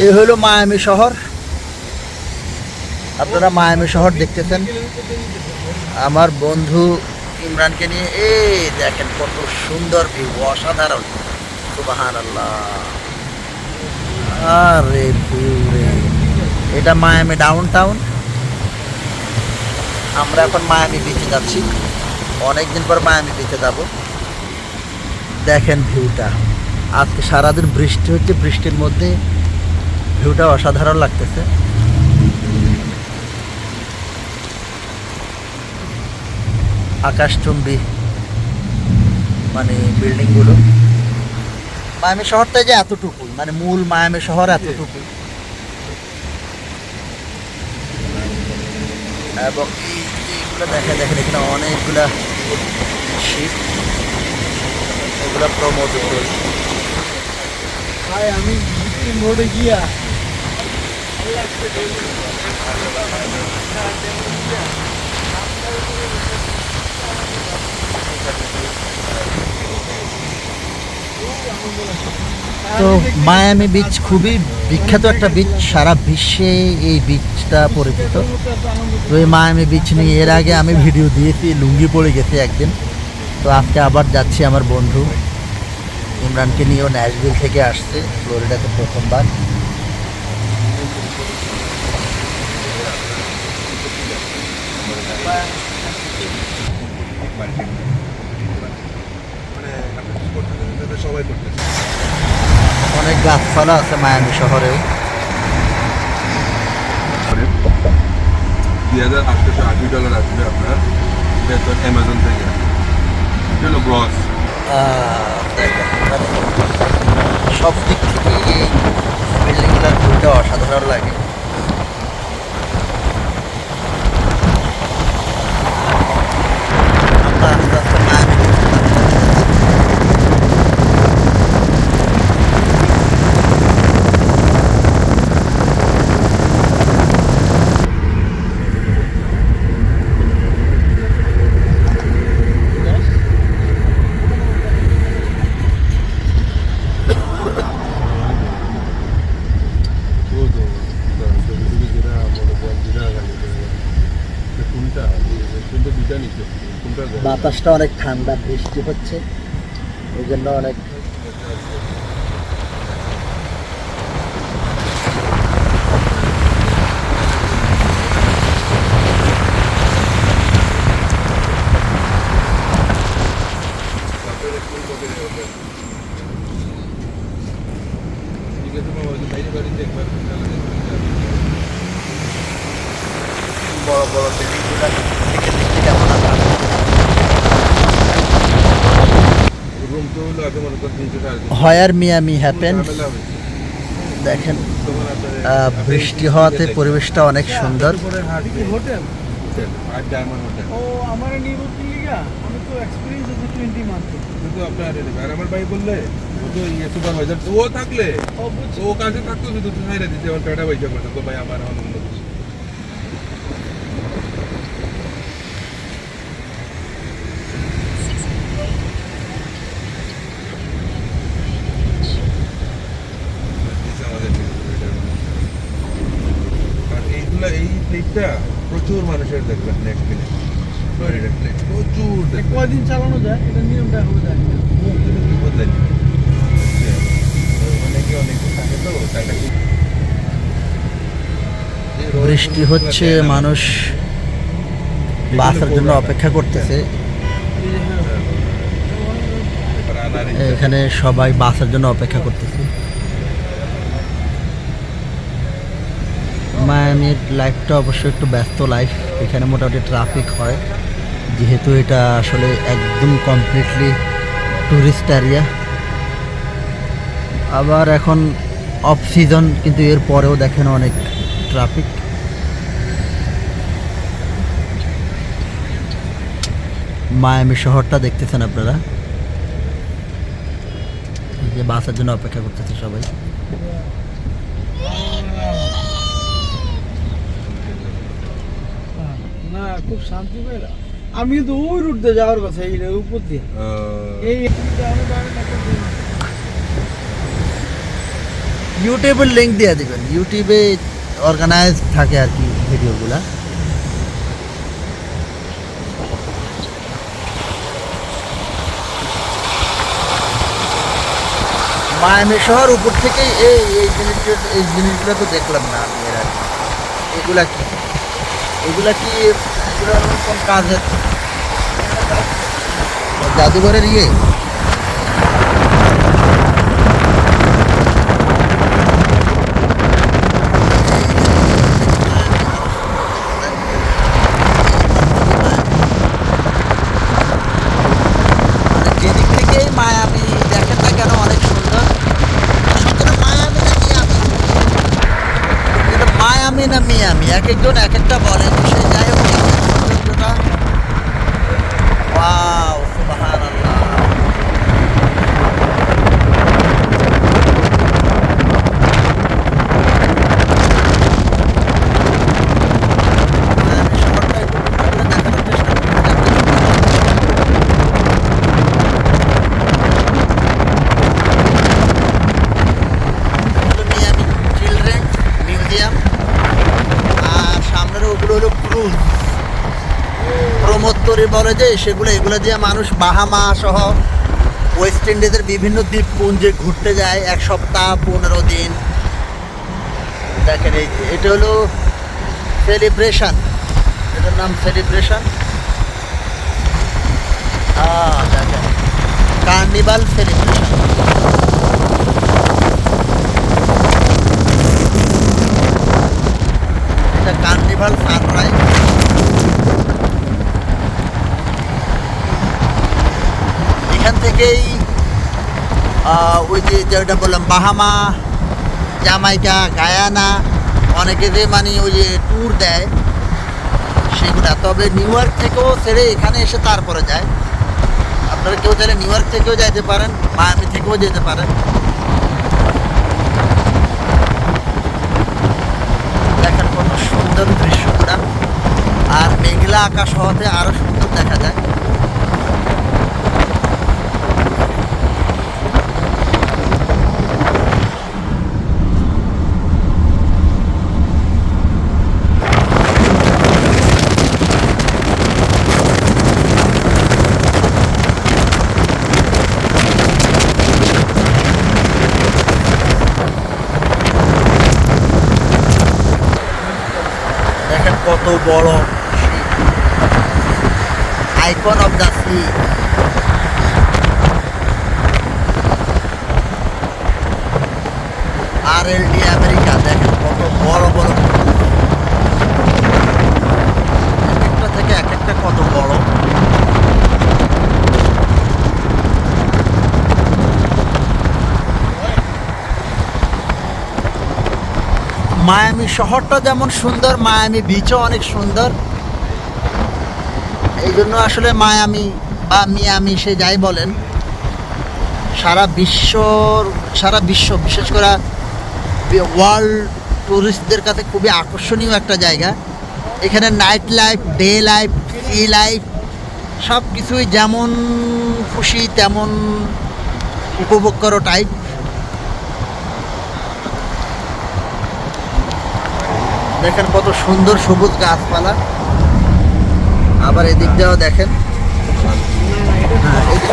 এই হলো মায়ামি শহর। আপনারা মায়ামি শহর দেখতেছেন। আমার বন্ধু ইমরানকে নিয়ে, এই দেখেন কত সুন্দর ভিউ অসাধারণ। সুবাহান আল্লাহ আরে ভিউ রে এটা মায়ামি ডাউন টাউন আমরা এখন মায়ামি বিচে যাচ্ছি। অনেকদিন পর মায়ামি বিচে যাব। দেখেন ভিউটা আজকে সারাদিন বৃষ্টি হচ্ছে, বৃষ্টির মধ্যে ভিউটা অসাধারণ লাগতেছে। আকাশচুম্বী মানে বিল্ডিংগুলো। মায়ামি শহরটা যে এতটুকু মানে মূল মায়ামি শহর এতটুকু এবং এইগুলো দেখা দেখেন এখানে অনেকগুলা শিপ, এগুলো প্রমোদ ভাই, আমি মোড়ে গিয়া তো মায়ামি বিচ খুবই বিখ্যাত একটা বিচ সারা বিশ্বে এই বিচটা পরিচিত। তো এই মায়ামি বিচ নিয়ে এর আগে আমি ভিডিও দিয়েছি, লুঙ্গি পরে গেছি একদিন। তো আজকে আবার যাচ্ছি আমার বন্ধু, ইমরানকে নিয়েও ন্যাশভিল থেকে আসছে ফ্লোরিডাতে প্রথমবার। অনেক গাছপালা আছে মায়ামি শহরেও দুই হাজার আটশোশো আশি ডলার আসবে আপনার। বেতন অ্যামাজন থেকে। এটা হলো গ্রস সব দিক থেকে এই বিল্ডিংগুলোর ঘুরতে অসাধারণ লাগে। বাতাসটা অনেক ঠান্ডা বৃষ্টি হচ্ছে এই জন্য অনেক বড় বড় থেকে দেখতে কেমন আকাশ রুম তো হলো আগে মনে করেন তিনশো সাড়ে তিনশো হয়ার মিয়ামি হ্যাপেন দেখেন বৃষ্টি হওয়াতে পরিবেশটা অনেক সুন্দর। কি হোটেল হোটেল আর ডায়মন্ড হোটেল ও থাকলে ও কাজে থাকতো শুধু ছাইরা দিচ্ছে আমার টাটা পয়সা করতো। ভাই আমার এখন অন্য কিছু দিচ্ছে আমাদের এটার মধ্যে। আর এইগুলা এই প্লেটটা প্রচুর মানুষের দেখবেন নেক্সট ফ্লোরিডা প্লেট প্রচুর কয়দিন চালানো যায়? এটা নিয়মটা হবে যায়। কি বদলেন অনেকে অনেকে থাকে তো টাকা বৃষ্টি হচ্ছে মানুষ বাসের জন্য অপেক্ষা করতেছে। এখানে সবাই বাসের জন্য অপেক্ষা করতেছে। মায়ামির লাইফটা অবশ্যই একটু ব্যস্ত লাইফ এখানে মোটামুটি ট্রাফিক হয়। যেহেতু এটা আসলে একদম কমপ্লিটলি ট্যুরিস্ট এরিয়া আবার এখন অফ সিজন কিন্তু এর পরেও দেখেন অনেক ট্রাফিক মায়ামি শহরটা দেখতেছেন আপনারা? যে বাসের জন্য অপেক্ষা করতেছে সবাই। না খুব শান্তি পেলাম আমি তো ওই রুট দিয়ে যাওয়ার কথা এই উপর দিয়ে। এই। ইউটিউবের লিঙ্ক দিয়ে দিবেন। ইউটিউবে অর্গানাইজ থাকে আর কি ভিডিওগুলা মায়ামি শহর উপর থেকেই এই এই জিনিসগুলো এই জিনিসগুলো তো দেখলাম না আমি এর আগে। এগুলা কি? এগুলা কি কোন কাজের? জাদুঘরের ইয়ে মানে যেদিক থেকেই মায়ামি দেখেন না কেন অনেক সুন্দর আসলে মায়ামি না মিয়ামি এটা মায়ামি না মিয়ামি এক একজন এক একটা বলেন সে যাই হোক এই যে সৌন্দর্যটা ওয়াও সুবহানাল্লাহ মায়ামি শহরটা একটু ঘুরে দেখানোর চেষ্টা করতে হলো মিয়ামি চিলড্রেন মিউজিয়াম আর সামনের ওগুলো হলো ক্রুজ প্রমোত্তরে বলে যে সেগুলো, এগুলো দিয়ে মানুষ বাহামা সহ ওয়েস্ট ইন্ডিজের বিভিন্ন দ্বীপপুঞ্জে ঘুরতে যায় এক সপ্তাহ, পনেরো দিন। দেখেন এই এটা হলো সেলিব্রেশন এটার নাম সেলিব্রেশন দেখেন। কার্নিভাল সেলিব্রেশন এটা কার্নিভাল সানরাইজ এখান থেকেই ওই যে যেটা বললাম, বাহামা, জামাইকা, গায়ানা অনেকে যে মানে ওই যে ট্যুর দেয় সেগুলা। তবে নিউ ইয়র্ক থেকেও ছেড়ে এখানে এসে তারপরে যায়। আপনারা কেউ চাইলে নিউ ইয়র্ক থেকেও যেতে পারেন মায়ামি থেকেও যেতে পারেন। দেখার কত সুন্দর দৃশ্যগুলা। আর মেঘলা আকাশ হওয়াতে আরও সুন্দর দেখা যায় দেখেন কত বড়। আইকন অফ দ্য সি আর এল ডি আমেরিকা দেখেন কত বড় বড় এক একটা থেকে এক একটা কত বড় মায়ামি শহরটা যেমন সুন্দর, মায়ামি বিচও অনেক সুন্দর। এই জন্য আসলে মায়ামি বা মিয়ামি সে যাই বলেন, সারা বিশ্বর সারা বিশ্ব, বিশেষ করে ওয়ার্ল্ড টুরিস্টদের কাছে খুবই আকর্ষণীয় একটা জায়গা। এখানে night life day life sea life সব কিছুই যেমন খুশি তেমন উপভোগ করো টাইপ দেখেন কত সুন্দর সবুজ গাছপালা। আবার এদিক দিয়েও দেখেন। হ্যাঁ এদিক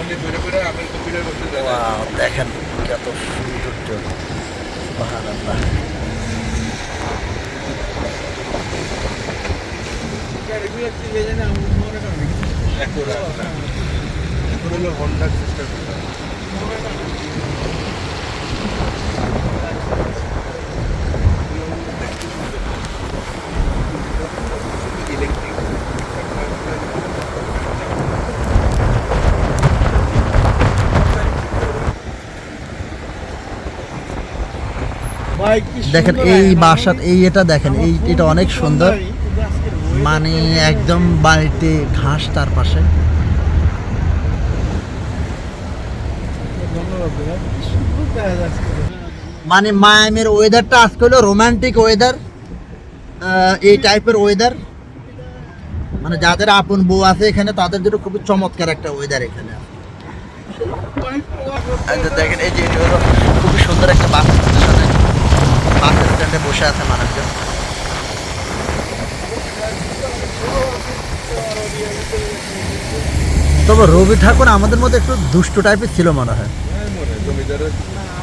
অনেক বেড়ে বেড়ে আপেল কপিটা করতে যায় Wow, দেখেন কত সৌন্দর্য সুবহানাল্লাহ। এগুলো কি জানি আমি মনে করি এখন এখন হলো হন্ডা চেষ্টা করতে ইলেকট্রিক ভাই কি দেখেন, এই বাসার, এই এটা দেখেন, এই এটা অনেক সুন্দর। মানে একদম বাড়িতে ঘাস তার পাশে। মানে মায়ামের ওয়েদারটা আজকে হলো রোমান্টিক ওয়েদার এই টাইপের ওয়েদার মানে যাদের আপন বউ আছে এখানে, তাদের জন্য খুবই চমৎকার একটা ওয়েদার এখানে। দেখেন, এই যে খুবই সুন্দর একটা বাস। স্টেশনে বসে আছে মানুষজন। তবে রবি ঠাকুর আমাদের মধ্যে একটু দুষ্ট টাইপের ছিল মনে হয়।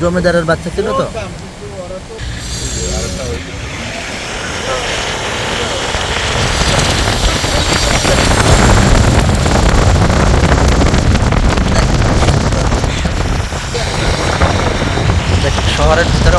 জমিদারের বাচ্চা ছিল তো। শহরের ভিতরে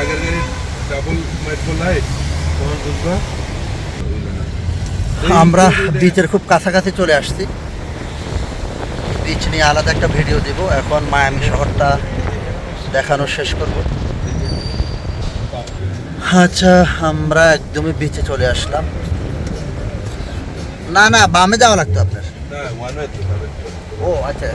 আগের গাড়ি ডাবল মাইট বললাই তখন বুঝবা আমরা বিচের খুব কাছাকাছি চলে আসছি। বিচ নিয়ে আলাদা একটা ভিডিও দিব। এখন মায়ামি শহরটা দেখানো শেষ করব। আচ্ছা আমরা একদমই বিচে চলে আসলাম। না না বামে যাওয়া লাগতো আপনার। ও আচ্ছা।